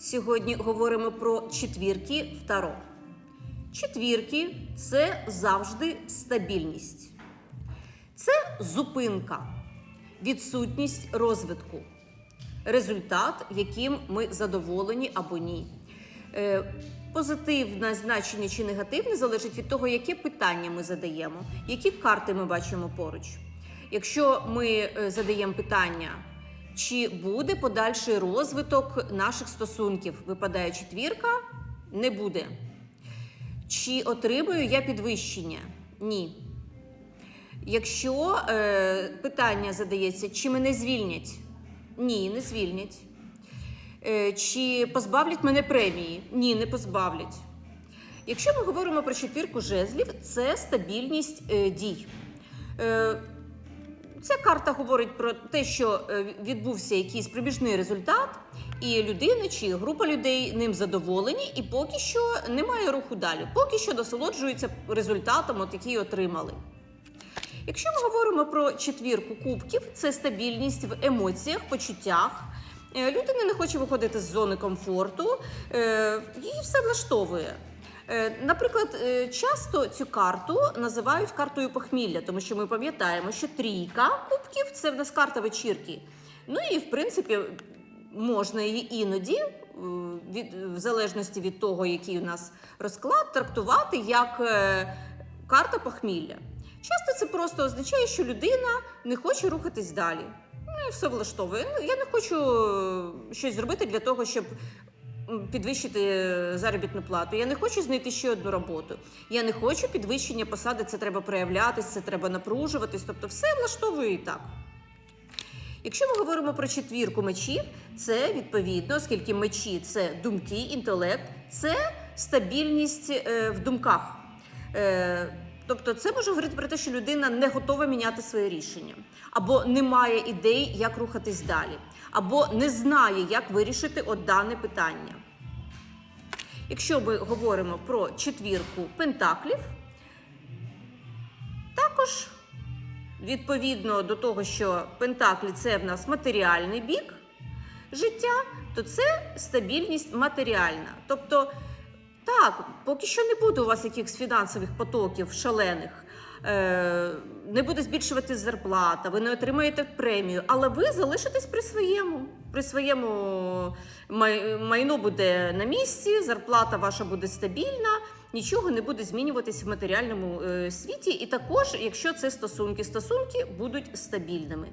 Сьогодні говоримо про четвірки в Таро. Четвірки це завжди стабільність, це зупинка, відсутність розвитку, результат, яким ми задоволені або ні. Е, Позитивне значення чи негативне залежить від того, яке питання ми задаємо, які карти ми бачимо поруч. Якщо ми е, задаємо питання, чи буде подальший розвиток наших стосунків, випадає четвірка, не буде. Чи отримую я підвищення? Ні. Якщо е, питання задається, чи мене звільнять? Ні, не звільнять. Е, чи позбавлять мене премії? Ні, не позбавлять. Якщо ми говоримо про четвірку жезлів, це стабільність е, дій. Е, Ця карта говорить про те, що е, відбувся якийсь проміжний результат, і людина чи група людей ним задоволені, і поки що немає руху далі, поки що насолоджуються результатом, от який отримали. Якщо ми говоримо про четвірку кубків, це стабільність в емоціях, почуттях. Е, Людина не хоче виходити з зони комфорту, е, її все влаштовує. Е, Наприклад, е, часто цю карту називають картою похмілля, тому що ми пам'ятаємо, що трійка кубків це в нас карта вечірки. Ну і в принципі можна її іноді, е, від, в залежності від того, який у нас розклад, трактувати як карта похмілля. Часто це просто означає, що людина не хоче рухатись далі. Ну і все влаштовує. Ну, я не хочу щось зробити для того, щоб підвищити е, заробітну плату. Я не хочу знайти ще одну роботу. Я не хочу підвищення посади, це треба проявлятись, це треба напружуватись. Тобто все влаштовує і так. Якщо ми говоримо про четвірку мечів, це відповідно, оскільки мечі це думки, інтелект, це стабільність е, в думках. Тобто, це може говорити про те, що людина не готова міняти своє рішення, або не має ідей, як рухатись далі, або не знає, як вирішити от дане питання. Якщо ми говоримо про четвірку пентаклів, також відповідно до того, що пентаклі це в нас матеріальний бік життя, то це стабільність матеріальна. Тобто, так, поки що не буде у вас якихось фінансових потоків шалених, е, не буде збільшуватись зарплата, ви не отримаєте премію, але ви залишитесь при своєму. При своєму май- майно буде на місці, зарплата ваша буде стабільна, нічого не буде змінюватись в матеріальному е, світі. І також, якщо це стосунки, стосунки будуть стабільними.